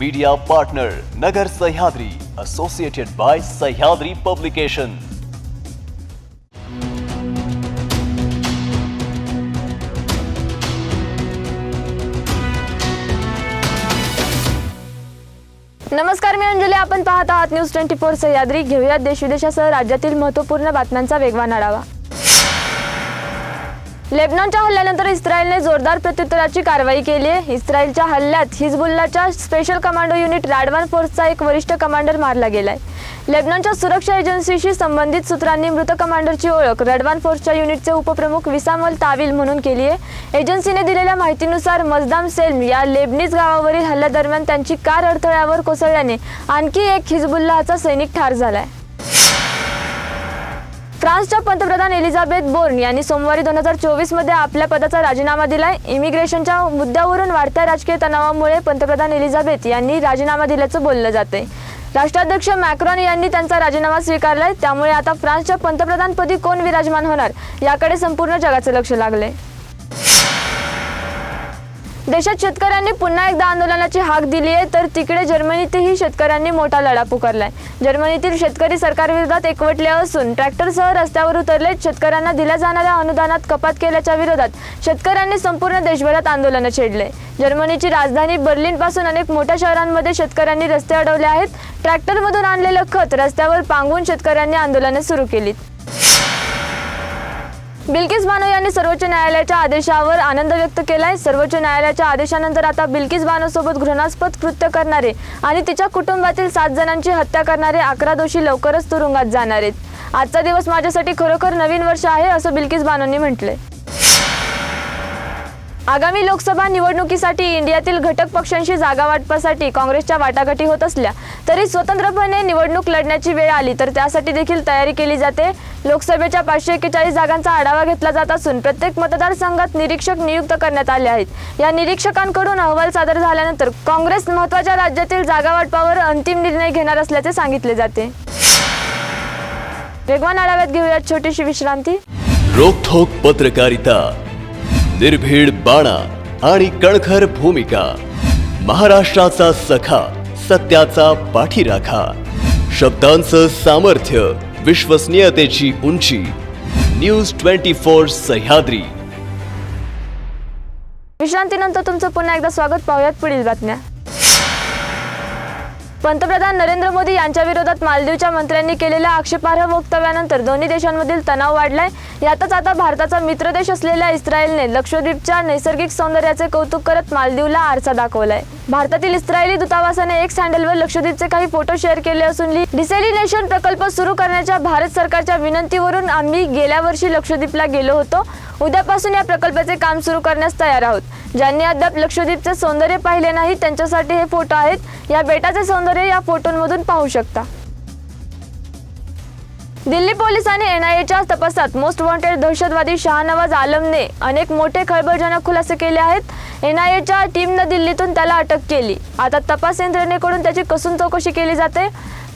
Media partner Nagar Sahyadri associated by Sahyadri publication नमस्कार मी अंजली. आपण पाहत आहात न्यूज ट्वेंटी फोर सह्याद्री घेऊयात देशविदेशासह राज्यातील महत्त्वपूर्ण बातम्यांचा वेगवान आढावा. लेबनॉनच्या हल्ल्यानंतर इस्रायलने जोरदार प्रत्युत्तराची कारवाई केली आहे. इस्रायलच्या हल्ल्यात हिजबुल्लाच्या स्पेशल कमांडो युनिट राडवान फोर्सचा एक वरिष्ठ कमांडर मारला गेलाय. लेबनॉनच्या सुरक्षा एजन्सीशी संबंधित सूत्रांनी मृत कमांडरची ओळख रडवान फोर्सच्या युनिटचे उपप्रमुख विसामल ताविल म्हणून केली आहे. एजन्सीने दिलेल्या माहितीनुसार मजदाम सेल्म या लेबनीज गावावरील हल्ल्यादरम्यान त्यांची कार अडथळ्यावर कोसळल्याने आणखी एक हिजबुल्लाचा सैनिक ठार झालाय. फ्रान्सच्या पंतप्रधान एलिझाबेथ बोर्न यांनी सोमवारी दोन हजार चोवीसमध्ये आपल्या पदाचा राजीनामा दिलाय. इमिग्रेशनच्या मुद्द्यावरून वाढत्या राजकीय तणावामुळे पंतप्रधान एलिझाबेथ यांनी राजीनामा दिल्याचं बोललं जाते राष्ट्राध्यक्ष मॅक्रॉन यांनी त्यांचा राजीनामा स्वीकारलाय. त्यामुळे आता फ्रान्सच्या पंतप्रधानपदी कोण विराजमान होणार याकडे संपूर्ण जगाचं लक्ष लागलंय. देशात शेतकऱ्यांनी पुन्हा एकदा आंदोलनाची हाक दिली आहे तर तिकडे जर्मनीतही शेतकऱ्यांनी मोठा लढा पुकारलाय जर्मनीतील शेतकरी सरकारविरोधात एकवटले असून ट्रॅक्टरसह रस्त्यावर उतरले शेतकऱ्यांना दिल्या जाणाऱ्या अनुदानात कपात केल्याच्या विरोधात शेतकऱ्यांनी संपूर्ण देशभरात आंदोलन छेडले. जर्मनीची राजधानी बर्लिनपासून अनेक मोठ्या शहरांमध्ये शेतकऱ्यांनी रस्ते अडवले आहेत. ट्रॅक्टरमधून आणलेलं खत रस्त्यावर पांगून शेतकऱ्यांनी आंदोलने सुरू केलीत. बिल्किस बानो यांनी सर्वोच्च न्यायालयाच्या आदेशावर आनंद व्यक्त केलाय. सर्वोच्च न्यायालयाच्या आदेशानंतर आता बिल्किस बानो सोबत घृणास्पद कृत्य करणारे आणि तिच्या कुटुंबातील सात जणांची हत्या करणारे अकरा दोषी लवकरच तुरुंगात जाणार आहेत. आजचा दिवस माझ्यासाठी खरोखर नवीन वर्ष आहे असं बिल्किस बानोंनी म्हटलंय. आगामी लोकसभा निवडणुकीसाठी इंडियातील घटक पक्षांशी जागा वाटपासाठी काँग्रेसच्या वाटाघाटी होत असल्या तरी स्वतंत्रपणे निवडणूक लढण्याची वेळ आली तर त्यासाठी देखील तयारी केली जाते. लोकसभेच्या पाचशे एक्केचाळीस जागांचा आढावा घेतला जात असून प्रत्येक मतदारसंघात निरीक्षक नियुक्त करण्यात आले आहेत. या निरीक्षकांकडून अहवाल सादर झाल्यानंतर काँग्रेस महत्त्वाच्या राज्यातील जागा वाटपावर अंतिम निर्णय घेणार असल्याचे सांगितले जाते. वेगवान आढाव्यात घेऊयात छोटीशी विश्रांती. रोखोक पत्रकारिता. निर्भीड बाणा आणि कणखर भूमिका. महाराष्ट्राचा सखा सत्याचा पाठीराखा. शब्दांचं सामर्थ्य विश्वसनीयतेची उंची. News twenty four Sahyadri. विश्रांतीनंतर तुमचं पुन्हा एकदा स्वागत पाहूयात पुढील बातम्या. पंतप्रधान नरेंद्र मोदी यांच्या विरोधात मालदीवच्या मंत्र्यांनी केलेल्या आक्षेपार्ह वक्तव्यानंतर दोन्ही देशांमधील तणाव वाढलाय. यातच आता भारताचा मित्र देश असलेल्या इस्रायलने लक्षद्वीपच्या नैसर्गिक सौंदर्याचे कौतुक करत मालदीवला आरसा दाखवलाय. भारतातील इस्रायली दूतावासाने एक हँडलवर लक्षद्वीपचे काही फोटो शेअर केले असून डिसेलिनेशन प्रकल्प सुरू करण्याच्या भारत सरकारच्या विनंतीवरून आम्ही गेल्या वर्षी लक्षद्वीपला गेलो होतो. उद्यापासून या प्रकल्पाचे काम सुरू करण्यास तयार आहोत. ज्यांनी अद्याप लक्षद्वीपचे सौंदर्य पाहिले नाही त्यांच्यासाठी हे फोटो आहेत. या बेटाचे सौंदर्य या फोटोंमधून पाहू शकता. दिल्ली पोलिसांनी एनआयएच्या तपासात मोस्ट वॉन्टेड दहशतवादी शहानवाज आलमने अनेक मोठे खळबळजनक खुलासे केले आहेत. एनआयएच्या टीमनं दिल्लीतून त्याला अटक केली. आता तपास यंत्रणेकडून त्याची कसून चौकशी केली जाते.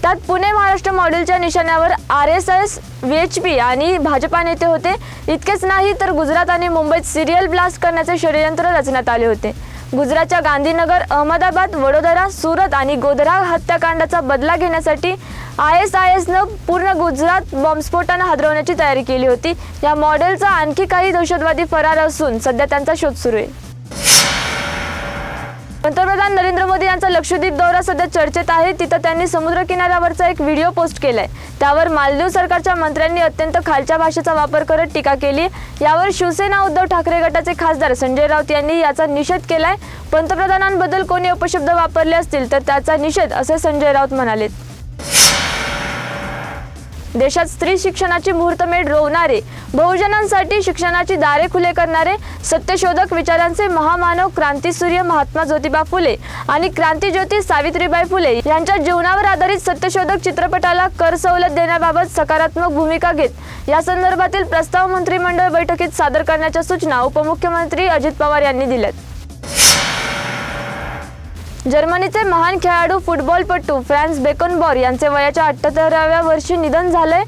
त्यात पुणे महाराष्ट्र मॉडेलच्या निशाण्यावर R S S V H P आणि भाजपा नेते होते. इतकेच नाही तर गुजरात आणि मुंबईत सिरियल ब्लास्ट करण्याचे षडयंत्र रचण्यात आले होते. गुजरातच्या गांधीनगर अहमदाबाद वडोदरा सुरत आणि गोधरा हत्याकांडाचा बदला घेण्यासाठी आय एस आय एसनं पूर्ण गुजरात बॉम्बस्फोटानं हादरवण्याची तयारी केली होती. या मॉडेलचा आणखी काही दहशतवादी फरार असून सध्या त्यांचा शोध सुरू आहे. पंतप्रधान नरेंद्र मोदी यांचा लक्षद्वीप दौरा सध्या चर्चेत आहे. तिथं त्यांनी समुद्र किनाऱ्यावरचा एक व्हिडिओ पोस्ट केलाय. त्यावर मालदीव सरकारच्या मंत्र्यांनी अत्यंत खालच्या भाषेचा वापर करत टीका केली यावर शिवसेना उद्धव ठाकरे गटाचे खासदार संजय राऊत यांनी याचा निषेध केलाय. पंतप्रधानांबद्दल कोणी अपशब्द वापरले असतील तर त्याचा निषेध असे संजय राऊत म्हणाले देशात स्त्री शिक्षणाची मुहूर्तमेढ रोवणारे बहुजनांसाठी शिक्षणाची दारे खुले करणारे सत्यशोधक विचारांचे महामानव क्रांतीसूर्य महात्मा ज्योतिबा फुले आणि क्रांतीज्योती सावित्रीबाई फुले यांच्या जीवनावर आधारित सत्यशोधक चित्रपटाला कर सवलत देण्याबाबत सकारात्मक भूमिका घेत या संदर्भातील प्रस्ताव मंत्रिमंडळ बैठकीत सादर करण्याच्या सूचना उपमुख्यमंत्री अजित पवार यांनी दिल्यात. जर्मनीचे महान खेळाडू फुटबॉलपटू फ्रान्स बेकनबॉर यांचे वयाच्या अठ्ठ्याहत्तराव्या वर्षी निधन झाले.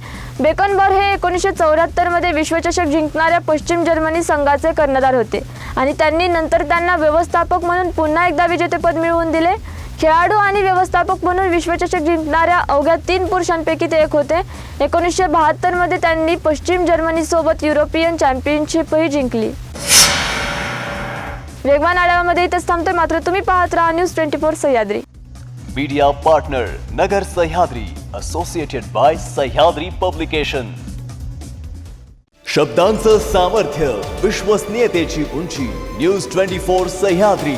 बेकनबॉर हे एकोणीसशे चौऱ्याहत्तरमध्ये विश्वचषक जिंकणाऱ्या पश्चिम जर्मनी संघाचे कर्णधार होते आणि त्यांनी नंतर त्यांना व्यवस्थापक म्हणून पुन्हा एकदा विजेतेपद मिळवून दिले. खेळाडू आणि व्यवस्थापक म्हणून विश्वचषक जिंकणाऱ्या अवघ्या तीन पुरुषांपैकी ते एक होते. एकोणीसशे बहात्तरमध्ये त्यांनी पश्चिम जर्मनीसोबत युरोपियन चॅम्पियनशिपही जिंकली. वेगवान आढावामध्ये इथेच थांबतोय. मात्र तुम्ही पाहत राहा news twenty four Sahyadri. Media partner Nagar Sahyadri associated by Sahyadri publication शब्दांचं सामर्थ्य विश्वसनीयतेची उंची न्यूज ट्वेंटी फोर सह्याद्री.